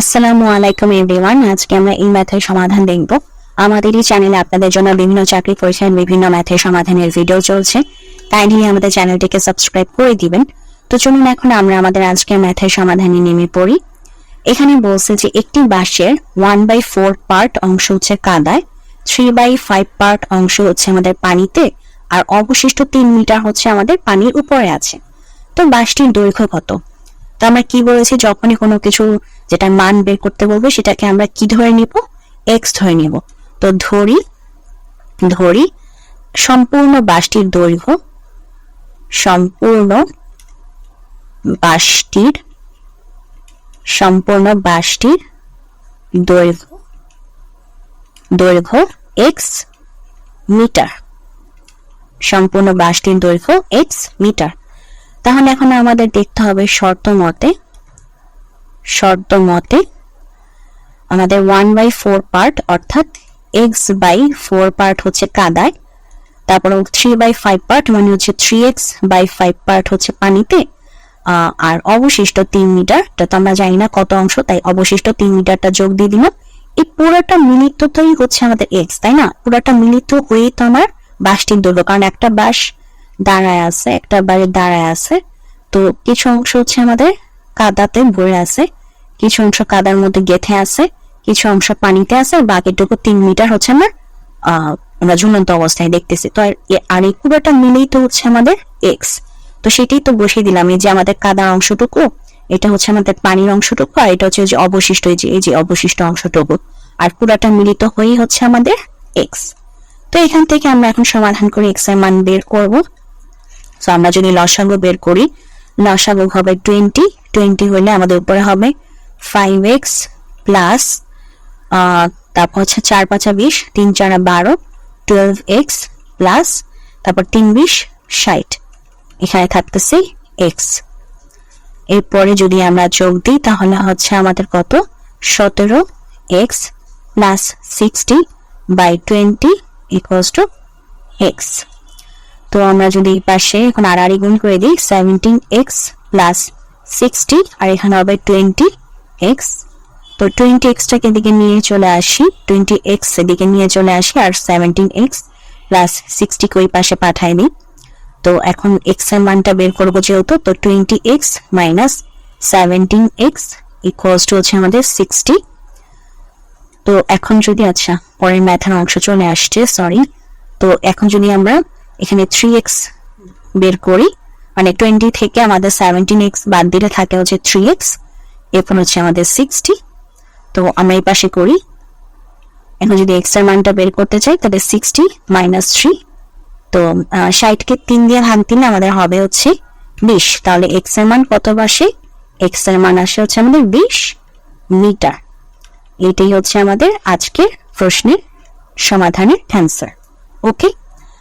আসসালামু আলাইকুম এভরিওয়ান। আজকে আমরা এই ম্যাথের সমাধান দেখব। আমাদের এই চ্যানেলে আপনাদের জন্য বিভিন্ন চাকরি পরীক্ষার বিভিন্ন ম্যাথের সমাধানের ভিডিও চলছে। কাইন্ডলি আমাদের চ্যানেলটিকে সাবস্ক্রাইব করে দিবেন। তো চলুন এখন আমরা আমাদের আজকের ম্যাথের সমাধানে নেমে পড়ি। এখানে বলছে যে একটি বাঁশের ওয়ান বাই ফোর পার্ট অংশ হচ্ছে কাদায় থ্রি বাই ফাইভ পার্ট অংশ হচ্ছে আমাদের পানিতে, আর অবশিষ্ট তিন মিটার হচ্ছে আমাদের পানির উপরে আছে। তো বাঁশটির দৈর্ঘ্য কত? তো আমরা কি বলেছি? যখনই কোনো কিছু যেটা মান বের করতে বলবে, সেটাকে আমরা কি ধরে নিব? এক্স ধরে নিব। তো ধরি ধরি সম্পূর্ণ বাসটির দৈর্ঘ্য, সম্পূর্ণ বাসটির সম্পূর্ণ বাসটির দৈর্ঘ্য দৈর্ঘ্য এক্স মিটার সম্পূর্ণ বাসটির দৈর্ঘ্য এক্স মিটার তাহলে এখন আমাদের দেখতে হবে শর্ত মতে শর্ত মতে আমাদের ওয়ান বাই ফোর পার্ট অর্থাৎ এক্স বাই ফোর পার্ট হচ্ছে কাদায়, তারপর থ্রি বাই ফাইভ পার্ট মানে হচ্ছে three x by five part হচ্ছে পানিতে আর অবশিষ্ট তিন মিটার তো আমরা জানি না কত অংশ, তাই অবশিষ্ট তিন মিটারটা যোগ দিয়ে দিলাম। এই পুরোটা মিলিতই হচ্ছে আমাদের এক্স তাই না? পুরোটা মিলিত হয়ে তো আমার বাসটির দৈর্ঘ্য, কারণ একটা বাস দাঁড়ায় আছে, একটা বাড়ি দাঁড়ায় আছে। তো কিছু অংশ হচ্ছে আমাদের কাদাতে ভরে আছে, কিছু অংশ কাদার মধ্যে গেথে আছে, কিছু অংশ পানিতে আছে, আর বাকিটুকু তিন মিটার হচ্ছে আমার আমরা ঝুলন্ত অবস্থায় দেখতেছি। তো আর এই পুরোটা মিলেই তো হচ্ছে আমাদের এক্স তো সেটাই তো বসিয়ে দিলাম, এই যে আমাদের কাদার অংশটুকু, এটা হচ্ছে আমাদের পানির অংশটুকু, আর এটা হচ্ছে যে অবশিষ্ট, এই যে এই যে অবশিষ্ট অংশটুকু। আর পুরাটা মিলিত হয়েই হচ্ছে আমাদের এক্স তো এখান থেকে আমরা এখন সমাধান করে এক্সের মান বের করব। তো আমরা যদি লসাগু বের করি, লসাগু হবে টোয়েন্টি টোয়েন্টি হলে আমাদের উপরে হবে ফাইভ এক্স প্লাস তারপর হচ্ছে চার পাঁচা বিশ, তিন চারা বারো টুয়েলভ এক্স প্লাস তারপর তিন বিশ ষাট। এখানে থাকতেছে এক্স এরপরে যদি আমরা যোগ দিই, তাহলে হচ্ছে আমাদের কত? সতেরো x plus sixty by twenty equals two x তো আমরা যদি এই পাশে এখন আর গুণ করে দিই সেভেন্টিন এক্স প্লাস সিক্সটি আর এখানে হবে টোয়েন্টি এক্স তো টোয়েন্টি এক্সটাকে এদিকে নিয়ে চলে আসি টোয়েন্টি এক্স এদিকে নিয়ে চলে আসি, আর সেভেন্টিন এক্স প্লাস সিক্সটিকে ওই পাশে পাঠাই দিই। তো এখন এক্সের মানটা বের করব যেহেতু, তো twenty x minus seventeen x equals two হচ্ছে আমাদের সিক্সটি তো এখন যদি আচ্ছা পরের ম্যাথের অংশ চলে আসছে সরি তো এখন যদি আমরা এখানে থ্রি এক্স বের করি। মানে টোয়েন্টি থেকে আমাদের সেভেন্টিন এক্স বাদ দিলে থাকে হচ্ছে থ্রি এক্স এরপর হচ্ছে আমাদের সিক্সটি তো আমরা এই পাশে করি। এখন যদি এক্সের মানটা বের করতে চাই, তাহলে সিক্সটি মাইনাস থ্রি তো ষাটকে তিন দিয়ে ভাগ দিলে আমাদের হবে হচ্ছে বিশ। তাহলে এক্সের মান কত বাসে? এক্সের মান আসে হচ্ছে আমাদের বিশ মিটার। এটাই হচ্ছে আমাদের আজকের প্রশ্নের সমাধানের অ্যান্সার ওকে